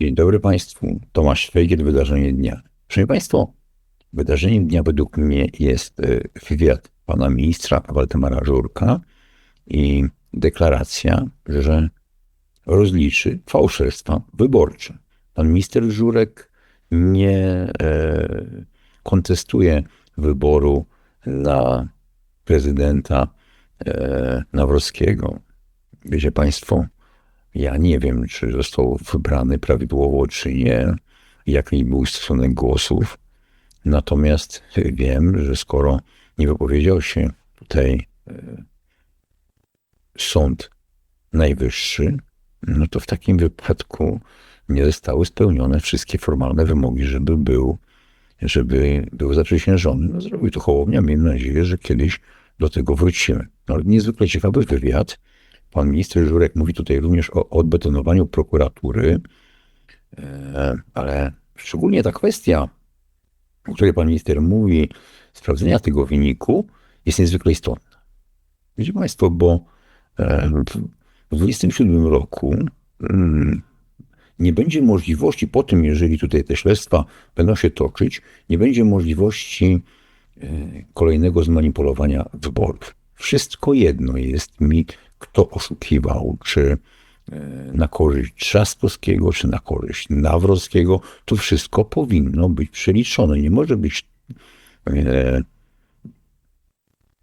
Dzień dobry Państwu. Tomasz Szwejgiel, wydarzenie dnia. Szanowni Państwo, wydarzeniem dnia według mnie jest e, wywiad pana ministra Waldemara Żurka i deklaracja, że rozliczy fałszerstwa wyborcze. Pan minister Żurek nie e, kontestuje wyboru dla prezydenta e, Nawrockiego. Wiecie Państwo, ja nie wiem, czy został wybrany prawidłowo, czy nie, jaki był stosunek głosów. Natomiast wiem, że skoro nie wypowiedział się tutaj e, Sąd Najwyższy, no to w takim wypadku nie zostały spełnione wszystkie formalne wymogi, żeby był, żeby był zaprzysiężony. No, zrobił to Hołownia. Miejmy nadzieję, że kiedyś do tego wrócimy. No, niezwykle ciekawy wywiad. Pan minister Żurek mówi tutaj również o odbetonowaniu prokuratury, e, ale szczególnie ta kwestia, o której pan minister mówi, sprawdzenia tego wyniku, jest niezwykle istotna. Wiecie Państwo, bo e, w 27 roku mm, nie będzie możliwości, po tym, jeżeli tutaj te śledztwa będą się toczyć, nie będzie możliwości e, kolejnego zmanipulowania wyborów. Wszystko jedno jest mi, kto oszukiwał, czy e, na korzyść Trzaskowskiego, czy na korzyść Nawrockiego, to wszystko powinno być przeliczone. Nie może być e,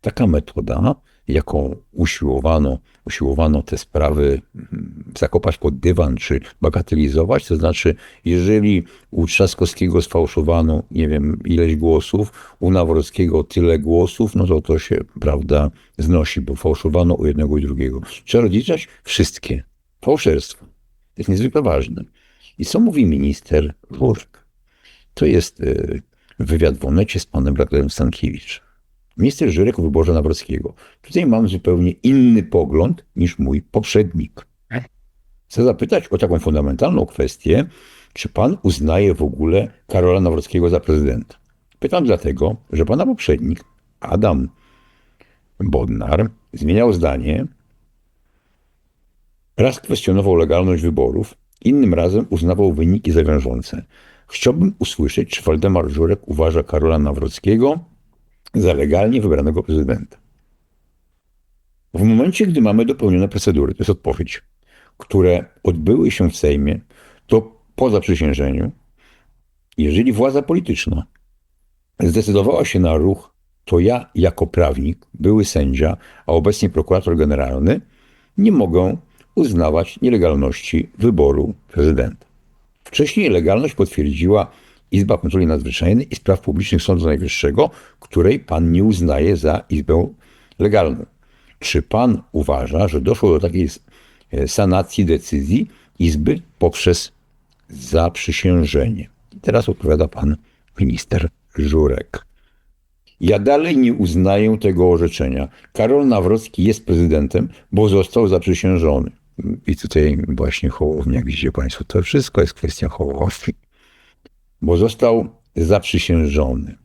taka metoda, jaką usiłowano, usiłowano te sprawy mm, zakopać pod dywan czy bagatelizować. To znaczy, jeżeli u Trzaskowskiego sfałszowano, nie wiem, ileś głosów, u Nawrockiego tyle głosów, no to to się, prawda, znosi, bo fałszowano u jednego i drugiego. Trzeba rozliczać wszystkie. Fałszerstwo. To jest niezwykle ważne. I co mówi minister Wórk? To jest e, wywiad w Onecie z panem Radlem Stankiewicz. Minister Żyrek o wyborze Nawrockiego. Tutaj mam zupełnie inny pogląd niż mój poprzednik. Chcę zapytać o taką fundamentalną kwestię, czy pan uznaje w ogóle Karola Nawrockiego za prezydenta? Pytam dlatego, że pana poprzednik, Adam Bodnar, zmieniał zdanie, raz kwestionował legalność wyborów, innym razem uznawał wyniki zawiążące. Chciałbym usłyszeć, czy Waldemar Żurek uważa Karola Nawrockiego za legalnie wybranego prezydenta. W momencie, gdy mamy dopełnione procedury, to jest odpowiedź, które odbyły się w Sejmie, to po zaprzysiężeniu, jeżeli władza polityczna zdecydowała się na ruch, to ja jako prawnik, były sędzia, a obecnie prokurator generalny, nie mogę uznawać nielegalności wyboru prezydenta. Wcześniej legalność potwierdziła Izba Kontroli Nadzwyczajnej i Spraw Publicznych Sądu Najwyższego, której pan nie uznaje za izbę legalną. Czy pan uważa, że doszło do takiej e, sanacji decyzji Izby poprzez zaprzysiężenie? I teraz odpowiada pan minister Żurek. Ja dalej nie uznaję tego orzeczenia. Karol Nawrocki jest prezydentem, bo został zaprzysiężony. I tutaj właśnie Hołownia, widzicie Państwo, to wszystko jest kwestia Hołowni bo został zaprzysiężony.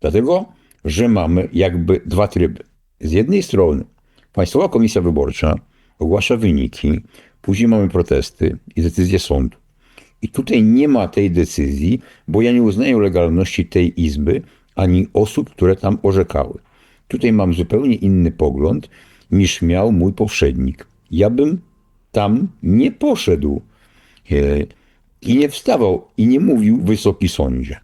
Dlatego, że mamy jakby dwa tryby. Z jednej strony Państwowa Komisja Wyborcza ogłasza wyniki, później mamy protesty i decyzję sądu. I tutaj nie ma tej decyzji, bo ja nie uznaję legalności tej izby ani osób, które tam orzekały. Tutaj mam zupełnie inny pogląd niż miał mój poprzednik. Ja bym tam nie poszedł. I nie wstawał i nie mówił Wysoki Sądzie.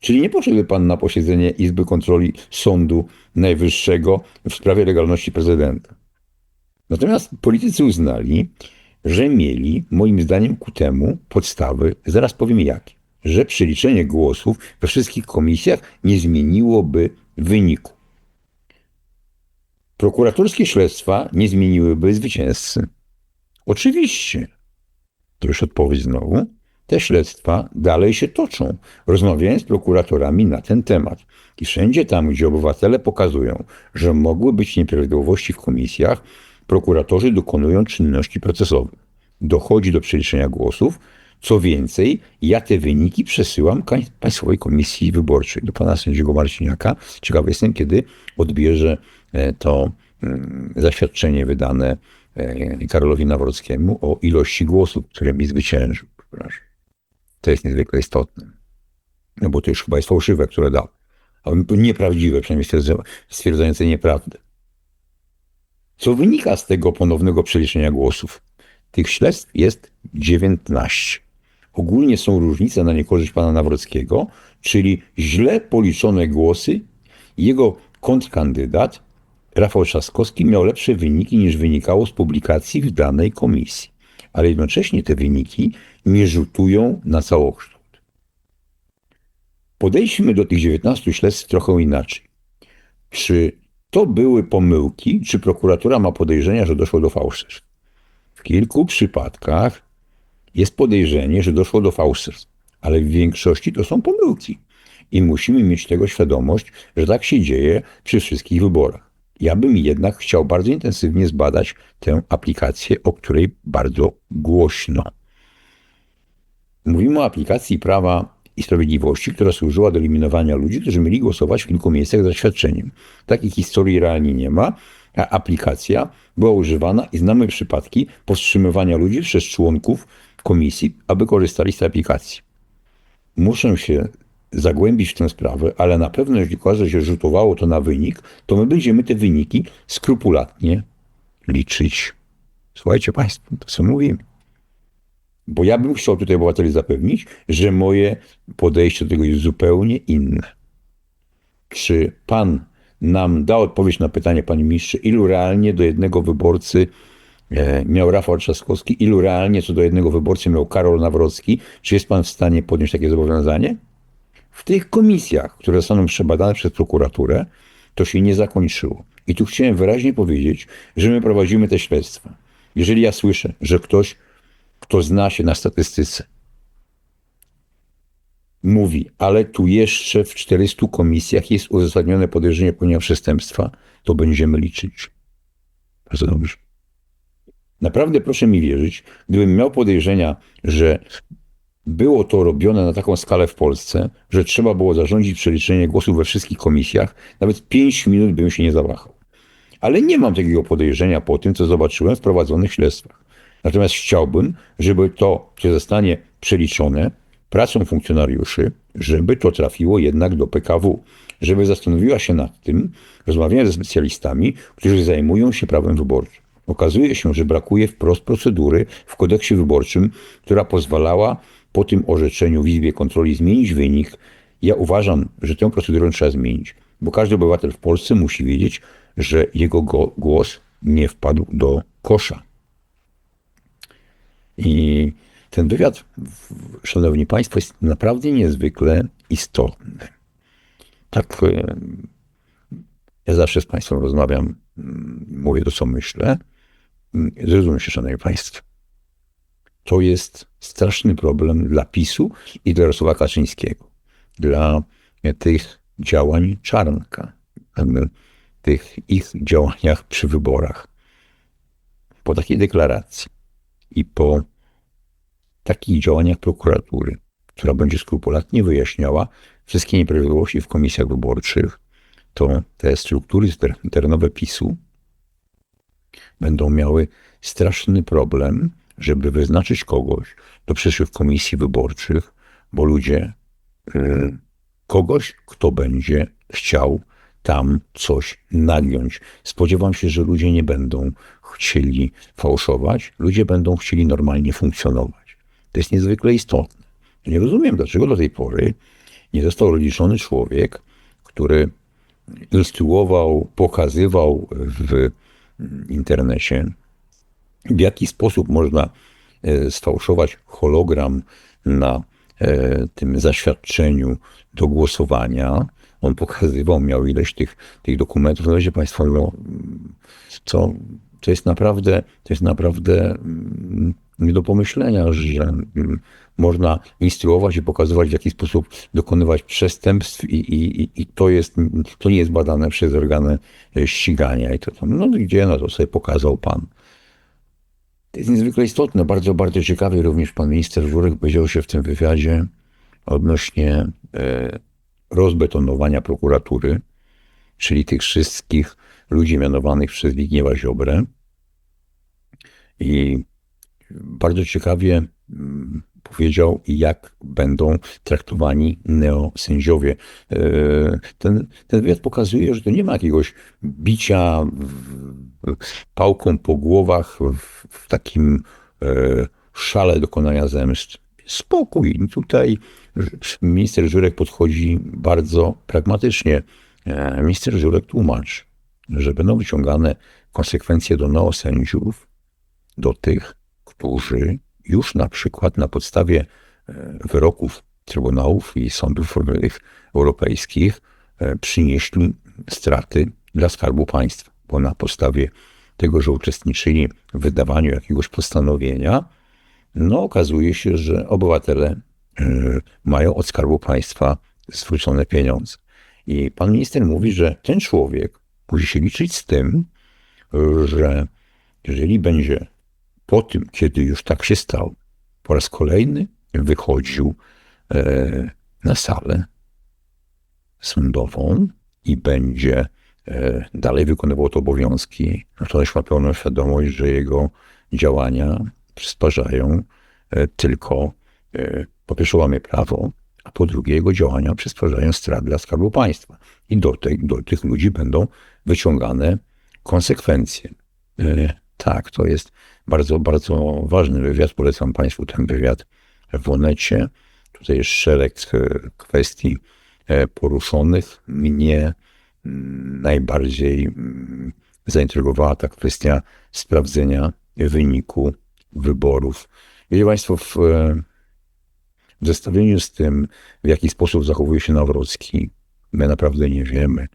Czyli nie poszedłby pan na posiedzenie Izby Kontroli Sądu Najwyższego w sprawie legalności prezydenta. Natomiast politycy uznali, że mieli, moim zdaniem, ku temu podstawy, zaraz powiem jakie, że przeliczenie głosów we wszystkich komisjach nie zmieniłoby wyniku. Prokuratorskie śledztwa nie zmieniłyby zwycięzcy. Oczywiście, to już odpowiedź znowu, te śledztwa dalej się toczą. Rozmawiałem z prokuratorami na ten temat. I wszędzie tam, gdzie obywatele pokazują, że mogły być nieprawidłowości w komisjach, prokuratorzy dokonują czynności procesowych. Dochodzi do przeliczenia głosów. Co więcej, ja te wyniki przesyłam Państwowej Komisji Wyborczej, do pana sędziego Marciniaka. Ciekawy jestem, kiedy odbierze e, to mm, zaświadczenie wydane Karolowi Nawrockiemu o ilości głosów, które mi zwyciężył. To jest niezwykle istotne. No bo to już chyba jest fałszywe, które dał. A nieprawdziwe, przynajmniej stwierdzające nieprawdę. Co wynika z tego ponownego przeliczenia głosów? Tych śledztw jest 19. Ogólnie są różnice na niekorzyść pana Nawrockiego, czyli źle policzone głosy. Jego kontrkandydat, Rafał Trzaskowski, miał lepsze wyniki niż wynikało z publikacji w danej komisji. Ale jednocześnie te wyniki nie rzutują na całokształt. Podejdźmy do tych 19 śledztw trochę inaczej. Czy to były pomyłki, czy prokuratura ma podejrzenia, że doszło do fałszerstw? W kilku przypadkach jest podejrzenie, że doszło do fałszerstw, ale w większości to są pomyłki. I musimy mieć tego świadomość, że tak się dzieje przy wszystkich wyborach. Ja bym jednak chciał bardzo intensywnie zbadać tę aplikację, o której bardzo głośno. Mówimy o aplikacji prawa i Sprawiedliwości, która służyła do eliminowania ludzi, którzy mieli głosować w kilku miejscach za świadczeniem. Takiej historii realnie nie ma, a aplikacja była używana i znamy przypadki powstrzymywania ludzi przez członków komisji, aby korzystali z tej aplikacji. Muszę się zagłębić tę sprawę, ale na pewno jeśli okaże się, że rzutowało to na wynik, to my będziemy te wyniki skrupulatnie liczyć. Słuchajcie Państwo, to co mówimy. Bo ja bym chciał tutaj obywateli zapewnić, że moje podejście do tego jest zupełnie inne. Czy pan nam da odpowiedź na pytanie, panie ministrze, ilu realnie do jednego wyborcy e, miał Rafał Trzaskowski, ilu realnie co do jednego wyborcy miał Karol Nawrocki? Czy jest pan w stanie podjąć takie zobowiązanie? W tych komisjach, które zostaną przebadane przez prokuraturę, to się nie zakończyło. I tu chciałem wyraźnie powiedzieć, że my prowadzimy te śledztwa. Jeżeli ja słyszę, że ktoś kto zna się na statystyce, mówi, ale tu jeszcze w 400 komisjach jest uzasadnione podejrzenie popełnienia przestępstwa, to będziemy liczyć. Bardzo dobrze. Naprawdę proszę mi wierzyć, gdybym miał podejrzenia, że było to robione na taką skalę w Polsce, że trzeba było zarządzić przeliczenie głosów we wszystkich komisjach, nawet 5 minut bym się nie zawahał. Ale nie mam takiego podejrzenia po tym, co zobaczyłem w prowadzonych śledztwach. Natomiast chciałbym, żeby to, co zostanie przeliczone pracą funkcjonariuszy, żeby to trafiło jednak do PKW, żeby zastanowiła się nad tym, rozmawiając ze specjalistami, którzy zajmują się prawem wyborczym. Okazuje się, że brakuje wprost procedury w kodeksie wyborczym, która pozwalała po tym orzeczeniu w Izbie Kontroli zmienić wynik. Ja uważam, że tę procedurę trzeba zmienić, bo każdy obywatel w Polsce musi wiedzieć, że jego głos nie wpadł do kosza. I ten wywiad, szanowni państwo, jest naprawdę niezwykle istotny. Tak, e, ja zawsze z państwem rozmawiam, mm, mówię to, co myślę. Mm, zrozumcie szanowni państwo. To jest straszny problem dla PiSu i dla Jarosława Kaczyńskiego. Dla tych działań Czarnka, tych ich działaniach przy wyborach. Po takiej deklaracji i po takich działaniach prokuratury, która będzie skrupulatnie wyjaśniała wszystkie nieprawidłowości w komisjach wyborczych, to te struktury terenowe PiSu będą miały straszny problem, żeby wyznaczyć kogoś do przyszłych komisji wyborczych, bo ludzie, yy, kogoś, kto będzie chciał tam coś nagiąć. Spodziewam się, że ludzie nie będą chcieli fałszować, ludzie będą chcieli normalnie funkcjonować. To jest niezwykle istotne. Nie rozumiem, dlaczego do tej pory nie został rozliczony człowiek, który instruował, pokazywał w internecie, w jaki sposób można e, sfałszować hologram na e, tym zaświadczeniu do głosowania. On pokazywał, miał ileś tych, tych dokumentów. No Państwo, no, co to jest naprawdę, to jest naprawdę mm, nie do pomyślenia, że mm, można instruować i pokazywać, w jaki sposób dokonywać przestępstw i, i, i to, jest, to nie jest badane przez organy e, ścigania. I to tam, no gdzie, no to sobie pokazał pan. To jest niezwykle istotne, bardzo, bardzo ciekawie również pan minister Żurek powiedział się w tym wywiadzie odnośnie e, rozbetonowania prokuratury, czyli tych wszystkich ludzi mianowanych przez Zbigniewa Ziobrę. I bardzo ciekawie mm, powiedział, jak będą traktowani neosędziowie. E, Ten, ten wywiad pokazuje, że to nie ma jakiegoś bicia pałką po głowach w, w takim e, szale dokonania zemst. Spokój. Tutaj minister Żurek podchodzi bardzo pragmatycznie. E, Minister Żurek tłumaczy, że będą wyciągane konsekwencje do neosędziów, do tych, którzy już na przykład na podstawie e, wyroków Trybunałów i Sądów Europejskich e, przynieśli straty dla Skarbu Państwa, bo na podstawie tego, że uczestniczyli w wydawaniu jakiegoś postanowienia, no okazuje się, że obywatele e, mają od Skarbu Państwa zwrócone pieniądze. I pan minister mówi, że ten człowiek musi się liczyć z tym, że jeżeli będzie po tym, kiedy już tak się stało, po raz kolejny wychodził e, na salę sądową i będzie e, dalej wykonywał te obowiązki, to też ma pełną świadomość, że jego działania przysparzają e, tylko e, po pierwsze łamie prawo, a po drugie jego działania przysparzają strat dla Skarbu Państwa. I do, tej, do tych ludzi będą wyciągane konsekwencje. E, Tak, to jest bardzo, bardzo ważny wywiad. Polecam Państwu ten wywiad w Onecie. Tutaj jest szereg e, kwestii e, poruszonych. Mnie mm, najbardziej mm, zaintrygowała ta kwestia sprawdzenia wyniku wyborów. Wiecie Państwo, w, e, w zestawieniu z tym, w jaki sposób zachowuje się Nawrocki, my naprawdę nie wiemy,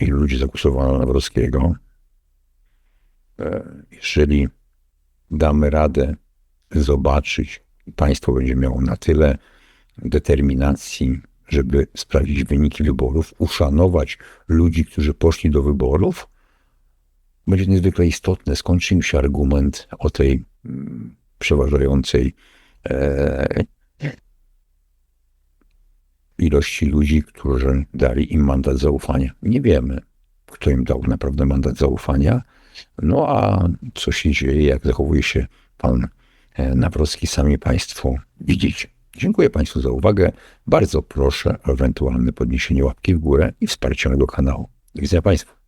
ilu ludzi zagłosowało na Nawrockiego. E, Jeżeli damy radę zobaczyć, państwo będzie miało na tyle determinacji, żeby sprawdzić wyniki wyborów, uszanować ludzi, którzy poszli do wyborów, będzie niezwykle istotne, skończy im się argument o tej mm, przeważającej e, ilości ludzi, którzy dali im mandat zaufania. Nie wiemy, kto im dał naprawdę mandat zaufania. No a co się dzieje, jak zachowuje się pan e, Nawrocki, sami Państwo widzicie. Dziękuję Państwu za uwagę. Bardzo proszę o ewentualne podniesienie łapki w górę i wsparcie mojego kanału. Do widzenia Państwu.